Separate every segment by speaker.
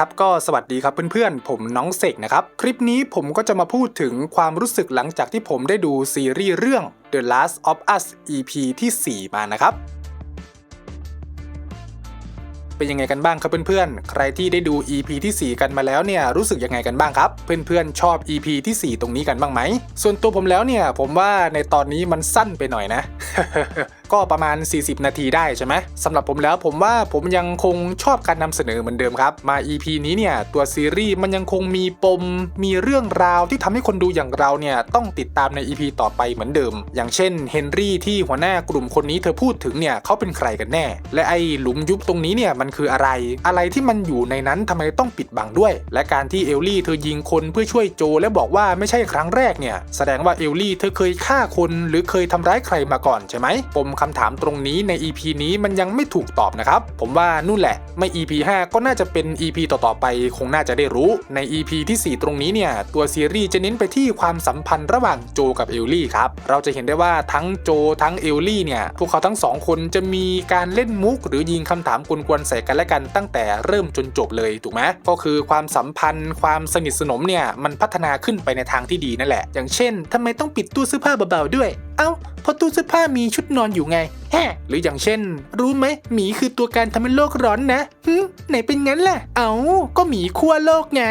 Speaker 1: ครับก็สวัสดีครับเพื่อนๆ ผมน้องเสกนะครับ คลิปนี้ผมก็จะมาพูดถึงความรู้สึกหลังจากที่ผมได้ดูซีรีส์เรื่อง The Last of Us EP ที่ 4 มานะครับเป็นยังไงกันบ้างครับเพื่อนๆ ใครที่ได้ดู EP ที่ 4 กันมาแล้วเนี่ยรู้สึกยังไงกันบ้างครับ เพื่อนๆ ชอบ EP ที่ 4 ตรงนี้กันบ้างไหม ส่วนตัวผมแล้วเนี่ยผมว่าในตอนนี้มันสั้นไปหน่อยนะ ก็ประมาณ 40 นาทีได้ใช่ไหมสำหรับผมแล้วผมว่าผมยังคงชอบการนำเสนอเหมือนเดิมครับ มา EP นี้เนี่ยตัวซีรีส์มันยังคงมีปม มีเรื่องราวที่ทำให้คนดูอย่างเราเนี่ยต้องติดตามใน EP ต่อไปเหมือนเดิม อย่างเช่นเฮนรี่ที่หัวหน้ากลุ่มคนนี้เธอพูดถึงเนี่ยเขาเป็นใครกันแน่ และไอ้หลุมยุบตรงนี้เนี่ยมันคืออะไร อะไรที่มันอยู่ในนั้นทำไมต้องปิดบังด้วย และการที่เอลลี่เธอยิงคนเพื่อช่วยโจ และบอกว่าไม่ใช่ครั้งแรกเนี่ยแสดงว่าเอลลี่เธอเคยฆ่าคนหรือเคยทำร้ายใครมาก่อนใช่ไหมปมคำถามตรงนี้ใน EP นี้มันยังไม่ถูกตอบนะครับ ผมว่านู่นแหละ ไม่ EP 5 ก็น่าจะเป็น EP ต่อๆไป คงน่าจะได้รู้ ใน EP ที่ 4 ตรงนี้เนี่ย ตัวซีรีส์จะเน้นไปที่ความสัมพันธ์ระหว่างโจกับเอลลี่ครับ เราจะเห็นได้ว่าทั้งโจทั้งเอลลี่เนี่ย พวกเขาทั้งสองคนจะมีการเล่นมุก หรือยิงคำถามกวนๆใส่กันและกันตั้งแต่เริ่มจนจบเลยถูกไหมก็คือความสัมพันธ์ ความสนิทสนมเนี่ยมันพัฒนาขึ้นไปในทางที่ดีนั่นแหละ อย่างเช่นทำไมต้องปิดตู้เสื้อผ้าเบาๆด้วย เอ้า ราะตู้เสื้อผ้ามีชุดนอนอยู่ไง แฮะหรืออย่างเช่น รู้ไหมหมีคือตัวการทำให้โลกร้อนนะหึไหนเป็นงั้นล่ะ เอา้าก็หมีขั้วโลกไง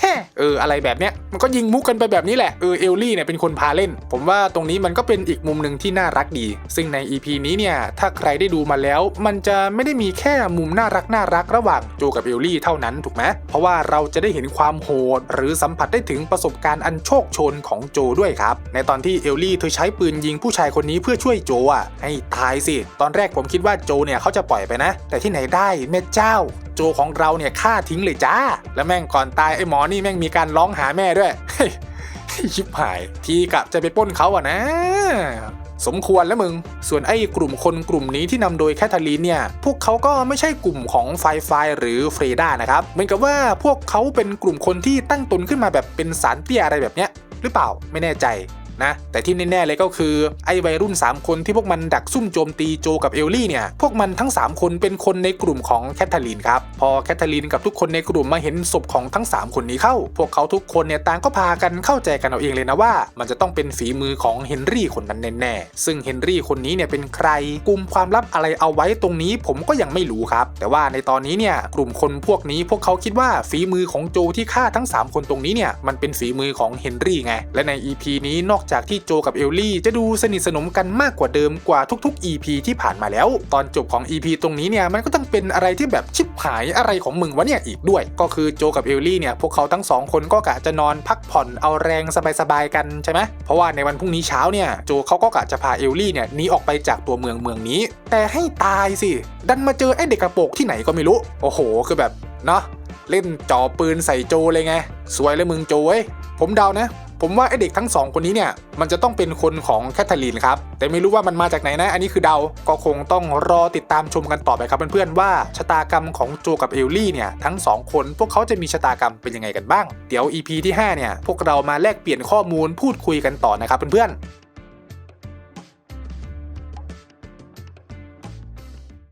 Speaker 1: แฮะเอออะไรแบบเนี้ยมันก็ยิงมุกกันไปแบบนี้แหละเออเอลลี่เนี่ยเป็นคนพาเล่น ผมว่าตรงนี้มันก็เป็นอีกมุมหนึ่งที่น่ารักดี ซึ่งใน EP นี้เนี่ยถ้าใครได้ดูมาแล้ว มันจะไม่ได้มีแค่มุมน่ารักน่ารักระหว่างโจกับเอลลี่เท่านั้นถูกไหมเพราะว่าเราจะได้เห็นความโหด หรือสัมผัสได้ถึงประสบการณ์อันโชคชนของโจด้วยครับ ในตอนที่เอลลี่เธอใช้ปืนยิงผู้ชายคนนี้เพื่อช่วยโจอะให้ตายสิ ตอนแรกผมคิดว่าโจเนี่ยเขาจะปล่อยไปนะ แต่ที่ไหนได้แม่เจ้า โจของเราเนี่ยฆ่าทิ้งเลยจ้า แล้วแม่งก่อนตายไอ้หมอนี่แม่งมีการร้องหาแม่ด้วยชิบหาย ทีกะจะไปป้นเขาอะนะ สมควรแล้วมึง ส่วนไอ้กลุ่มคนกลุ่มนี้ที่นำโดยแคทเธอรีนเนี่ย พวกเขาก็ไม่ใช่กลุ่มของไฟไฟหรือเฟรด้านะครับ เหมือนกับว่าพวกเขาเป็นกลุ่มคนที่ตั้งตนขึ้นมาแบบเป็นสารเตี้ยอะไรแบบเนี้ย หรือเปล่าไม่แน่ใจ นะ แต่ที่แน่ๆเลยก็คือไอ้วัยรุ่น 3 คนที่พวกมันดักซุ่มโจมตีโจกับเอลลี่เนี่ย พวกมันทั้ง 3 คนเป็นคนในกลุ่มของแคทเธอรีนครับ พอแคทเธอรีนกับทุกคนในกลุ่มมาเห็นศพของทั้ง 3 คนนี้เข้า พวกเขาทุกคนเนี่ยต่างก็พากันเข้าใจกันเอาเองเลยนะว่า มันจะต้องเป็นฝีมือของเฮนรี่คนนั้นแน่ๆ ซึ่งเฮนรี่คนนี้เนี่ยเป็นใครกลุ่มความลับอะไรเอาไว้ตรงนี้ผมก็ยังไม่รู้ครับ แต่ว่าในตอนนี้เนี่ยกลุ่มคนพวกนี้พวกเขาคิดว่าฝีมือของโจที่ฆ่าทั้ง 3 คนตรงนี้เนี่ยมันเป็นฝีมือของเฮนรี่ไงและใน EP นี้นอกจากที่โจกับเอลลี่จะดูสนิทสนมกันมากกว่าเดิมกว่าทุกๆ EP ที่ผ่านมาแล้ว ตอนจบของ EP ตรงนี้เนี่ยมันก็ต้องเป็นอะไรที่แบบชิบหายอะไรของมึงวะเนี่ยอีกด้วย ก็คือโจกับเอลลี่เนี่ยพวกเขาทั้งสองคนก็กะจะนอนพักผ่อนเอาแรงสบายๆกันใช่ไหมเพราะว่าในวันพรุ่งนี้เช้าเนี่ยโจเขาก็กะจะพาเอลลี่เนี่ยหนีออกไปจากตัวเมืองเมืองนี้ แต่ให้ตายสิ ดันมาเจอไอ้เด็กกระโปรงที่ไหนก็ไม่รู้ โอ้โห คือแบบเนาะเล่นจ่อปืนใส่โจเลยไง สวยเลยมึงโจเว้ยผมเดานะ ผมว่าไอเด็กทั้งสองคนนี้เนี่ยมันจะต้องเป็นคนของแคทเธอรีนครับแต่ไม่รู้ว่ามันมาจากไหนนะ อันนี้คือเดา ก็คงต้องรอติดตามชมกันต่อไปครับเพื่อนๆว่าชะตากรรมของโจกับเอลลี่เนี่ยทั้งสองคนพวกเขาจะมีชะตากรรมเป็นยังไงกันบ้าง เดี๋ยว EP ที่5เนี่ยพวกเรามาแลกเปลี่ยนข้อมูลพูดคุยกันต่อนะครับเพื่อนๆ